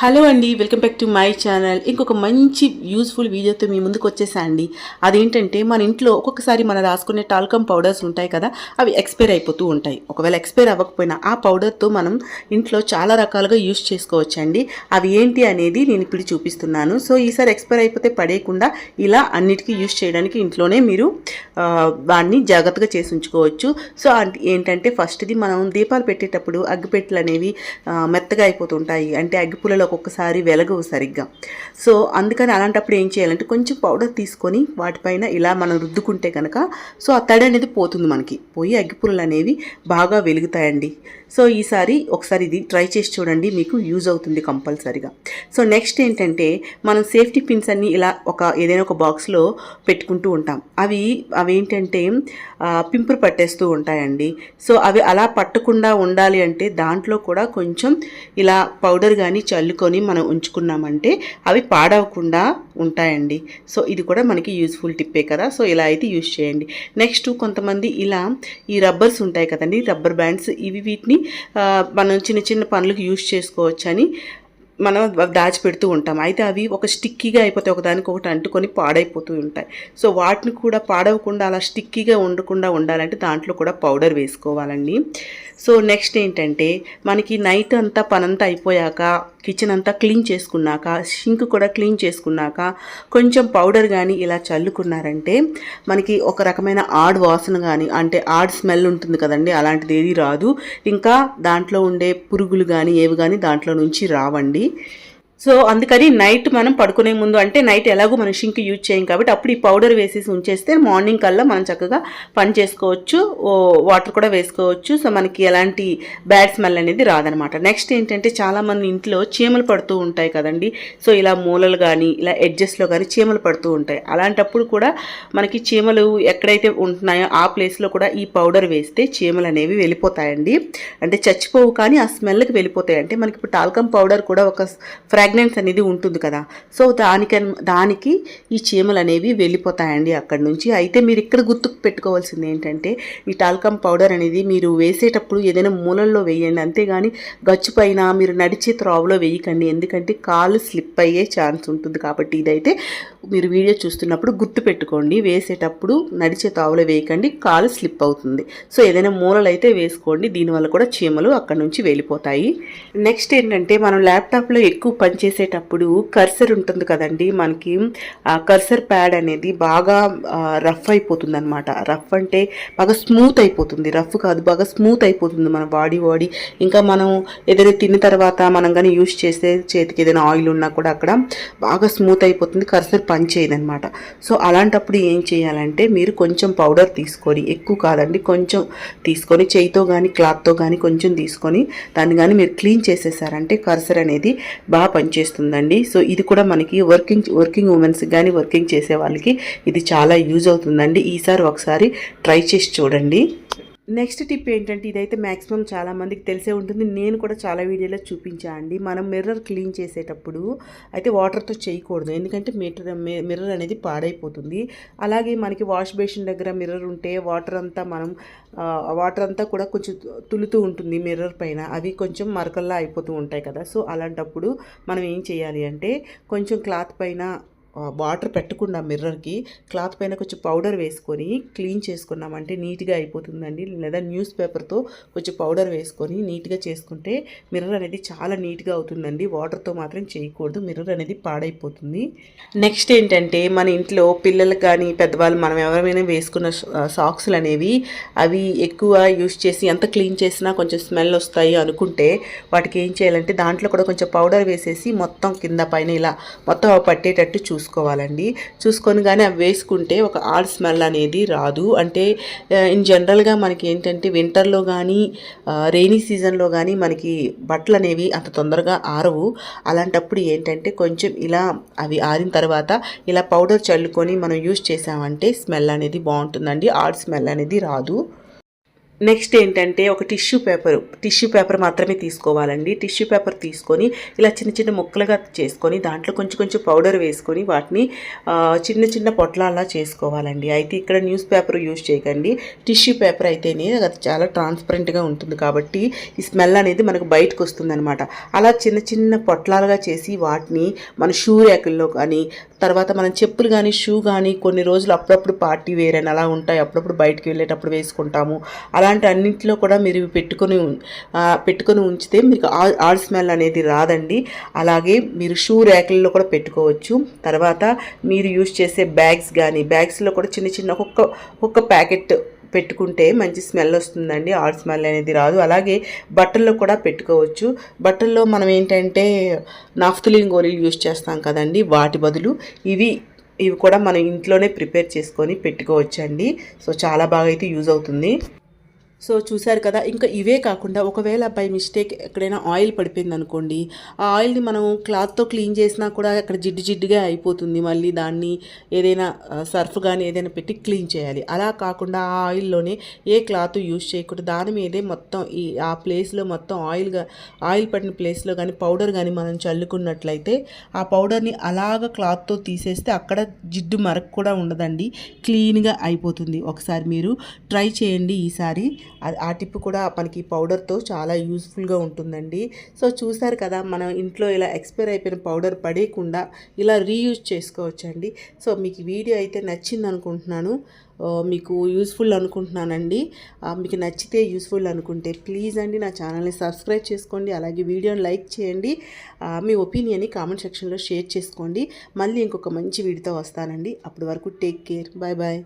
Hello అండి welcome back to my channel. ఇంకొక మంచి యూస్ఫుల్ వీడియోతో మీ ముందుకు వచ్చేసా అండి. అదేంటంటే మన ఇంట్లో ఒక్కొక్కసారి మనం రాసుకునే టాల్కమ్ పౌడర్స్ ఉంటాయి కదా అవి ఎక్స్పైర్ అయిపోతూ ఉంటాయి. ఒకవేళ ఎక్స్పైర్ అవ్వకపోయినా ఆ పౌడర్తో మనం ఇంట్లో చాలా రకాలుగా యూస్ చేసుకోవచ్చండి. అవి ఏంటి అనేది నేను ఇప్పుడు చూపిస్తున్నాను. సో ఈసారి ఎక్స్పైర్ అయిపోతే పడేయకుండా ఇలా అన్నిటికీ యూస్ చేయడానికి ఇంట్లోనే మీరు దాన్ని జాగ్రత్తగా చేసి ఉంచుకోవచ్చు. సో ఏంటంటే ఫస్ట్ది మనం దీపాలు పెట్టేటప్పుడు అగ్గిపెట్టెలు అనేవి మెత్తగా అయిపోతుంటాయి అంటే అగ్గిపుల్లలు ఒక్కొక్కసారి వెలగవు సరిగ్గా. సో అందుకని అలాంటప్పుడు ఏం చేయాలంటే కొంచెం పౌడర్ తీసుకొని వాటిపైన ఇలా మనం రుద్దుకుంటే కనుక సో ఆ తడి అనేది పోతుంది మనకి. పోయి అగ్గిపుల్లలు అనేవి బాగా వెలుగుతాయండి. సో ఈసారి ఒకసారి ఇది ట్రై చేసి చూడండి మీకు యూజ్ అవుతుంది కంపల్సరిగా. సో నెక్స్ట్ ఏంటంటే మనం సేఫ్టీ పిన్స్ అన్ని ఇలా ఒక ఏదైనా ఒక బాక్స్లో పెట్టుకుంటూ ఉంటాం. అవి అవి ఏంటంటే పింపురు పట్టేస్తూ ఉంటాయండి. సో అవి అలా పట్టకుండా ఉండాలి అంటే దాంట్లో కూడా కొంచెం ఇలా పౌడర్ కానీ చల్లుకొని మనం ఉంచుకున్నామంటే అవి పాడవకుండా ఉంటాయండి. సో ఇది కూడా మనకి యూస్ఫుల్ టిప్పే కదా. సో ఇలా అయితే యూస్ చేయండి. నెక్స్ట్ కొంతమంది ఇలా ఈ రబ్బర్స్ ఉంటాయి కదండి. రబ్బర్ బ్యాండ్స్ ఇవి వీటిని మనం చిన్న చిన్న పనులకు యూస్ చేసుకోవచ్చని మనం దాచిపెడుతూ ఉంటాం. అయితే అవి ఒక స్టిక్కీగా అయిపోతే ఒకదానికి ఒకటి అంటుకొని పాడైపోతూ ఉంటాయి. సో వాటిని కూడా పాడవకుండా అలా స్టిక్కీగా ఉండకుండా ఉండాలంటే దాంట్లో కూడా పౌడర్ వేసుకోవాలండి. సో నెక్స్ట్ ఏంటంటే మనకి నైట్ అంతా పనంతా అయిపోయాక కిచెన్ అంతా క్లీన్ చేసుకున్నాక షింక్ కూడా క్లీన్ చేసుకున్నాక కొంచెం పౌడర్ కానీ ఇలా చల్లుకున్నారంటే మనకి ఒక రకమైన ఆడ్ వాసన కానీ అంటే ఆడ్ స్మెల్ ఉంటుంది కదండి అలాంటిది ఏది రాదు. ఇంకా దాంట్లో ఉండే పురుగులు కానీ ఏవి కానీ దాంట్లో నుంచి రావండి. సో అందుకని నైట్ మనం పడుకునే ముందు అంటే నైట్ ఎలాగో మనం షింక్ యూజ్ చేయం కాబట్టి అప్పుడు ఈ పౌడర్ వేసేసి ఉంచేస్తే మార్నింగ్ కల్లా మనం చక్కగా పని చేసుకోవచ్చు వాటర్ కూడా వేసుకోవచ్చు. సో మనకి ఎలాంటి బ్యాడ్ స్మెల్ అనేది రాదనమాట. నెక్స్ట్ ఏంటంటే చాలామంది ఇంట్లో చీమలు పడుతూ ఉంటాయి కదండి. సో ఇలా మూలలు కానీ ఇలా ఎడ్జెస్లో కానీ చీమలు పడుతూ ఉంటాయి. అలాంటప్పుడు కూడా మనకి చీమలు ఎక్కడైతే ఉంటున్నాయో ఆ ప్లేస్లో కూడా ఈ పౌడర్ వేస్తే చీమలు అనేవి వెళ్ళిపోతాయండి. అంటే చచ్చిపోవు కానీ ఆ స్మెల్కి వెళ్ళిపోతాయి. అంటే మనకి ఇప్పుడు టాల్కమ్ పౌడర్ కూడా ఒక ఫ్రాగ్నెన్స్ అనేది ఉంటుంది కదా. సో దానికి దానికి ఈ చీమలు అనేవి వెళ్ళిపోతాయండి అక్కడి నుంచి. అయితే మీరు ఇక్కడ గుర్తుకు పెట్టుకోవాల్సింది ఏంటంటే ఈ టాల్కమ్ పౌడర్ అనేది మీరు వేసేటప్పుడు ఏదైనా మూలల్లో వేయండి. అంతేగాని గచ్చు పైన మీరు నడిచే త్రోవలో వేయకండి. ఎందుకంటే కాలు స్లిప్ అయ్యే ఛాన్స్ ఉంటుంది కాబట్టి ఇదైతే మీరు వీడియో చూస్తున్నప్పుడు గుర్తు పెట్టుకోండి వేసేటప్పుడు నడిచే తావులో వేయకండి. కాలు స్లిప్ అవుతుంది. సో ఏదైనా మూలలు అయితే వేసుకోండి. దీనివల్ల కూడా చీమలు అక్కడ నుంచి వెళ్ళిపోతాయి. నెక్స్ట్ ఏంటంటే మనం ల్యాప్టాప్లో ఎక్కువ పని చేసేటప్పుడు కర్సర్ ఉంటుంది కదండి. మనకి ఆ కర్సర్ ప్యాడ్ అనేది బాగా రఫ్ అయిపోతుంది అనమాట రఫ్ అంటే బాగా స్మూత్ అయిపోతుంది. రఫ్ కాదు బాగా స్మూత్ అయిపోతుంది మన బాడీ బాడీ. ఇంకా మనం ఏదైనా తిన్న తర్వాత మనం కానీ యూస్ చేస్తే చేతికి ఏదైనా ఆయిల్ ఉన్నా కూడా అక్కడ బాగా స్మూత్ అయిపోతుంది కర్సర్ పనిచేయదనమాట సో అలాంటప్పుడు ఏం చేయాలంటే మీరు కొంచెం పౌడర్ తీసుకొని ఎక్కువ కాదండి కొంచెం తీసుకొని చేయితో కానీ క్లాత్తో కానీ కొంచెం తీసుకొని దాన్ని కానీ మీరు క్లీన్ చేసేసారంటే కర్సర్ అనేది బాగా పనిచేస్తుందండి. సో ఇది కూడా మనకి వర్కింగ్ వర్కింగ్ ఉమెన్స్కి కానీ వర్కింగ్ చేసే వాళ్ళకి ఇది చాలా యూజ్ అవుతుందండి. ఈసారి ఒకసారి ట్రై చేసి చూడండి. నెక్స్ట్ టిప్ ఏంటంటే ఇదైతే మ్యాక్సిమం చాలా మందికి తెలిసే ఉంటుంది. నేను కూడా చాలా వీడియోలో చూపించా అండి. మనం మిర్రర్ క్లీన్ చేసేటప్పుడు అయితే వాటర్తో చేయకూడదు. ఎందుకంటే మిర్రర్ మిర్రర్ అనేది పాడైపోతుంది. అలాగే మనకి వాష్ బేసిన్ దగ్గర మిర్రర్ ఉంటే వాటర్ అంతా మనం వాటర్ అంతా కూడా కొంచెం తులుతూ ఉంటుంది మిర్రర్ పైన. అవి కొంచెం మరకల్లా అయిపోతూ ఉంటాయి కదా. సో అలాంటప్పుడు మనం ఏం చేయాలి అంటే కొంచెం క్లాత్ పైన వాటర్ పెట్టకుండా మిర్రర్కి క్లాత్ పైన కొంచెం పౌడర్ వేసుకొని క్లీన్ చేసుకున్నామంటే నీట్గా అయిపోతుందండి. లేదా న్యూస్ పేపర్తో కొంచెం పౌడర్ వేసుకొని నీట్గా చేసుకుంటే మిర్రర్ అనేది చాలా నీట్గా అవుతుందండి. వాటర్తో మాత్రం చేయకూడదు. మిర్రర్ అనేది పాడైపోతుంది. నెక్స్ట్ ఏంటంటే మన ఇంట్లో పిల్లలకు కానీ పెద్దవాళ్ళు మనం ఎవరైనా వేసుకున్న సాక్స్లు అనేవి అవి ఎక్కువ యూస్ చేసి ఎంత క్లీన్ చేసినా కొంచెం స్మెల్ వస్తాయి అనుకుంటే వాటికి ఏం చేయాలంటే దాంట్లో కూడా కొంచెం పౌడర్ వేసేసి మొత్తం కింద పైన ఇలా మొత్తం అవి పట్టేటట్టు చూసుకోవాలండి. చూసుకొని కానీ అవి వేసుకుంటే ఒక ఆడ్ స్మెల్ అనేది రాదు. అంటే ఇన్ జనరల్గా మనకి ఏంటంటే వింటర్లో కానీ రెయినీ సీజన్లో కానీ మనకి బట్టలు అనేవి అంత తొందరగా ఆరవు. అలాంటప్పుడు ఏంటంటే కొంచెం ఇలా అవి ఆరిన తర్వాత ఇలా పౌడర్ చల్లుకొని మనం యూస్ చేసామంటే స్మెల్ అనేది బాగుంటుందండి. ఆడ్ స్మెల్ అనేది రాదు. నెక్స్ట్ ఏంటంటే ఒక టిష్యూ పేపర్. టిష్యూ పేపర్ మాత్రమే తీసుకోవాలండి. టిష్యూ పేపర్ తీసుకొని ఇలా చిన్న చిన్న ముక్కలుగా చేసుకొని దాంట్లో కొంచెం కొంచెం పౌడర్ వేసుకొని వాటిని చిన్న చిన్న పొట్లాల్లా చేసుకోవాలండి. అయితే ఇక్కడ న్యూస్ పేపర్ యూజ్ చేయకండి. టిష్యూ పేపర్ అయితేనే అది చాలా ట్రాన్స్పరెంట్గా ఉంటుంది కాబట్టి ఈ స్మెల్ అనేది మనకు బయటకు వస్తుందన్నమాట. అలా చిన్న చిన్న పొట్లాలుగా చేసి వాటిని మన షూ ర్యాకుల్లో కానీ తర్వాత మనం చెప్పులు కానీ షూ కానీ కొన్ని రోజులు అప్పుడప్పుడు పార్టీ వేర్ అని అలా ఉంటాయి. అప్పుడప్పుడు బయటికి వెళ్ళేటప్పుడు వేసుకుంటాము. అలాంటి అన్నింటిలో కూడా మీరు పెట్టుకొని పెట్టుకొని ఉంచితే మీకు ఆ- ఆల్ స్మెల్ అనేది రాదండి. అలాగే మీరు షూ ర్యాకుల్లో కూడా పెట్టుకోవచ్చు. తర్వాత మీరు యూజ్ చేసే బ్యాగ్స్ కానీ బ్యాగ్స్లో కూడా చిన్న చిన్న ఒక్కొక్క ఒక్కొక్క ప్యాకెట్ పెట్టుకుంటే మంచి స్మెల్ వస్తుందండి. ఆడ్ స్మెల్ అనేది రాదు. అలాగే బట్టల్లో కూడా పెట్టుకోవచ్చు. బట్టల్లో మనం ఏంటంటే నాఫ్తలిన్ గోళీలు యూజ్ చేస్తాం కదండి. వాటి బదులు ఇవి ఇవి కూడా మనం ఇంట్లోనే ప్రిపేర్ చేసుకొని పెట్టుకోవచ్చండి. సో చాలా బాగా అయితే యూజ్ అవుతుంది. సో చూశారు కదా ఇంకా ఇవే కాకుండా ఒకవేళ బై మిస్టేక్ ఎక్కడైనా ఆయిల్ పడిపోయింది అనుకోండి ఆ ఆయిల్ని మనం క్లాత్తో క్లీన్ చేసినా కూడా అక్కడ జిడ్డు జిడ్డుగా అయిపోతుంది. మళ్ళీ దాన్ని ఏదైనా సర్ఫ్ కానీ ఏదైనా పెట్టి క్లీన్ చేయాలి. అలా కాకుండా ఆ ఆయిల్లోనే ఏ క్లాత్ యూజ్ చేయకుండా దాని మీదే మొత్తం ఈ ఆ ప్లేస్లో మొత్తం ఆయిల్గా ఆయిల్ పడిన ప్లేస్లో కానీ పౌడర్ కానీ మనం చల్లుకున్నట్లయితే ఆ పౌడర్ని అలాగ క్లాత్తో తీసేస్తే అక్కడ జిడ్డు మరక కూడా ఉండదండి. క్లీన్గా అయిపోతుంది. ఒకసారి మీరు ట్రై చేయండి ఈసారి. ఆ టిప్ కూడా మనకి పౌడర్తో చాలా యూస్ఫుల్గా ఉంటుందండి. సో చూసారు కదా మనం ఇంట్లో ఇలా ఎక్స్పైర్ అయిపోయిన పౌడర్ పడేయకుండా ఇలా రీయూజ్ చేసుకోవచ్చండి. సో మీకు వీడియో అయితే నచ్చింది అనుకుంటున్నాను మీకు యూస్ఫుల్ అనుకుంటున్నానండి. మీకు నచ్చితే యూస్ఫుల్ అనుకుంటే ప్లీజ్ అండి నా ఛానల్ని సబ్స్క్రైబ్ చేసుకోండి. అలాగే వీడియోని లైక్ చేయండి. మీ ఒపీనియన్ని కామెంట్ సెక్షన్లో షేర్ చేసుకోండి. మళ్ళీ ఇంకొక మంచి వీడియోతో వస్తానండి. అప్పటి వరకు టేక్ కేర్. Bye bye.